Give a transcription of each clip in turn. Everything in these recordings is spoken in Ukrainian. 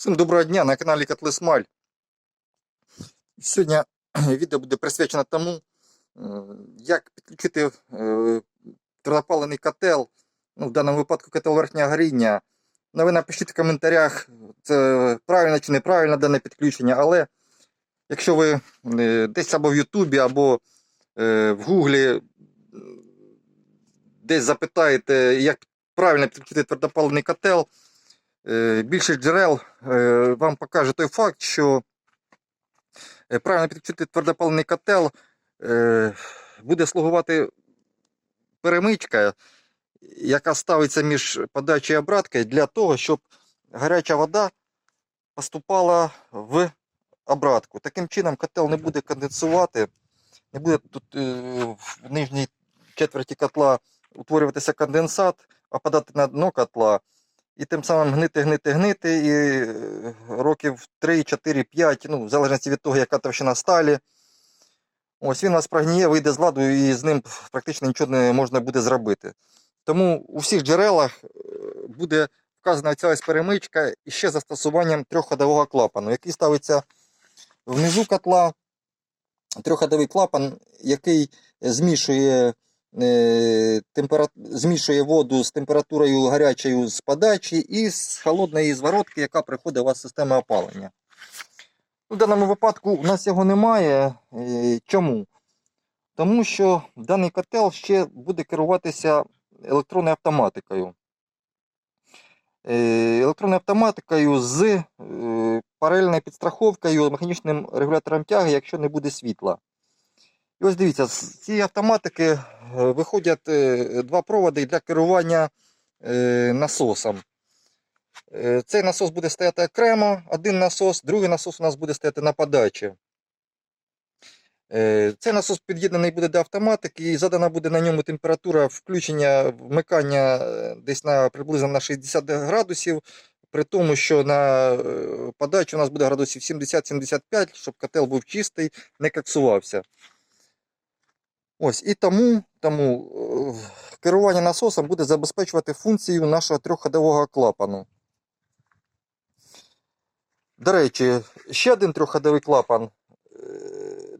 Всім доброго дня на каналі Котлисмаль. Сьогодні відео буде присвячено тому, е, як підключити е, твердопалений котел, ну, в даному випадку котел верхнього горіння. Ну, ви напишіть в коментарях, це правильно чи неправильно дане підключення, але якщо ви е, десь або в Ютубі, або е, в Гуглі десь запитаєте, як правильно підключити твердопалений котел, Е, більшість джерел е, вам покаже той факт, що е, правильно підключити твердопаливний котел буде слугувати перемичка, яка ставиться між подачею і обраткою для того, щоб гаряча вода поступала в обратку. Таким чином котел не буде конденсувати, не буде тут в нижній четверті котла утворюватися конденсат, а падати на дно котла і тим самим гнити, гнити, гнити, і е, років 3, 4, 5, ну, в залежності від того, яка товщина сталі. Ось він у нас прогніє, вийде з ладу, і з ним практично нічого не можна буде зробити. Тому у всіх джерелах е, буде вказана ця ось перемичка і ще застосуванням трьохходового клапану, який ставиться внизу котла. Трьохходовий клапан, який змішує е, темпера... змішує воду з температурою гарячою з подачі і з холодної зворотки, яка приходить у вас з системи опалення. У даному випадку у нас його немає. Е, Чому? Тому що даний котел ще буде керуватися електронною автоматикою. Е, Електронною автоматикою з паралельною підстраховкою, механічним регулятором тяги, якщо не буде світла. І ось дивіться, з цієї автоматики виходять е, два проводи для керування е, насосом. Е, Цей насос буде стояти окремо, один насос, другий насос у нас буде стояти на подачі. Цей насос під'єднаний буде до автоматики і задана буде на ньому температура включення вмикання десь на приблизно на 60 градусів, при тому, що на подачі у нас буде градусів 70-75, щоб котел був чистий, не коксувався. Ось, і тому, тому е, керування насосом буде забезпечувати функцію нашого трьохходового клапану. До речі, ще один трьохходовий клапан. е,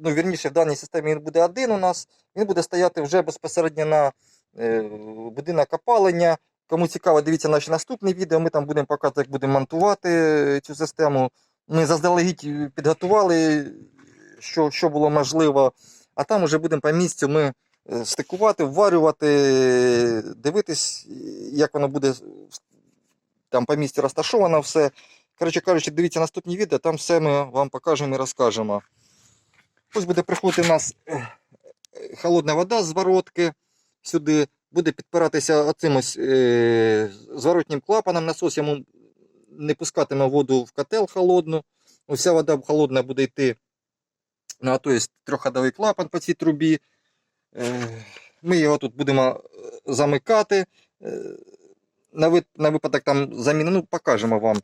Ну, вірніше, в даній системі він буде один у нас. Він буде стояти вже безпосередньо на е, будинок опалення. Кому цікаво, дивіться наші наступні відео. Ми там будемо показувати, як будемо монтувати цю систему. Ми заздалегідь підготували, що, що було можливо. А там вже будемо по місцю ми е, стикувати, вварювати, дивитись, як воно буде там по місці розташовано все. Коротше кажучи, дивіться наступні відео, там все ми вам покажемо і розкажемо. Ось буде приходити у нас е, холодна вода з зворотки сюди, буде підпиратися оцим ось е, зворотнім клапаном. Насос йому не пускатиме воду в котел холодну. Вся вода холодна буде йти на той трьохходовий клапан по цій трубі. Е, Ми його тут будемо е, замикати. Е, На випадок там заміни, ну покажемо вам.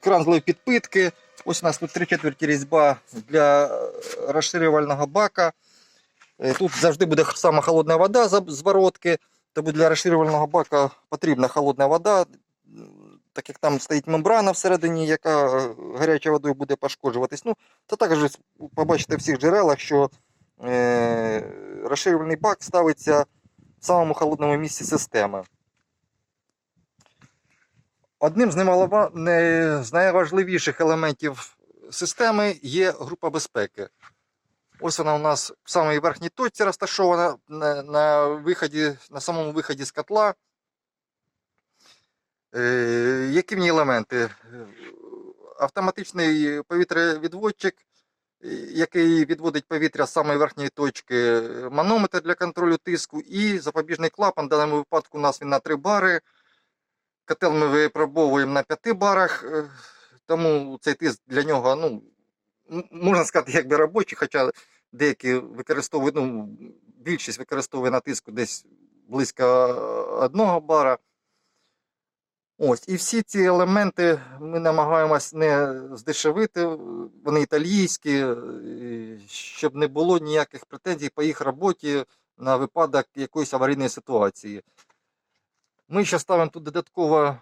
Кран злої підпитки. Ось у нас тут 3 четверті різьба для розширювального бака. Тут завжди буде сама холодна вода з зворотки, тому для розширювального бака потрібна холодна вода, так як там стоїть мембрана всередині, яка е, гарячою водою буде пошкоджуватись. Ну, це також побачите в всіх джерелах, що е, розширювальний бак ставиться в самому холодному місці системи. Одним з, найважливіших елементів системи є група безпеки. Ось вона у нас в самій верхній точці розташована на, на, виході, на самому виході з котла. Е, які в ній елементи? Е, Автоматичний повітрявідводчик, е, який відводить повітря з самої верхньої точки, манометр для контролю тиску і запобіжний клапан. В даному випадку у нас він на 3 бари. Котел ми випробовуємо на 5 барах, тому цей тиск для нього, ну, можна сказати, якби робочий, хоча деякі використовують, ну, більшість використовує на тиску десь близько 1 бара. Ось, і всі ці елементи ми намагаємось не здешевити, вони італійські, е, щоб не було ніяких претензій по їх роботі на випадок якоїсь аварійної ситуації. Ми ще ставимо тут додатково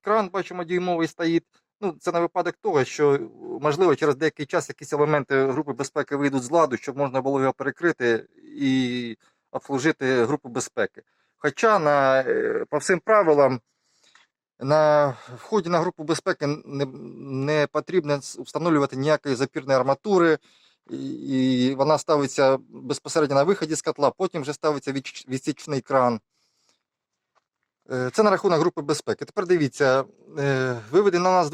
кран, бачимо, дюймовий стоїть. Ну, це на випадок того, що можливо через деякий час якісь елементи групи безпеки вийдуть з ладу, щоб можна було його перекрити і обслужити групу безпеки. Хоча на, е, по всім правилам на вході на групу безпеки не, не потрібно встановлювати ніякої запірної арматури, і, вона ставиться безпосередньо на виході з котла, потім вже ставиться відсічний кран. Е, Це на рахунок групи безпеки. Тепер дивіться, виведе виведений на нас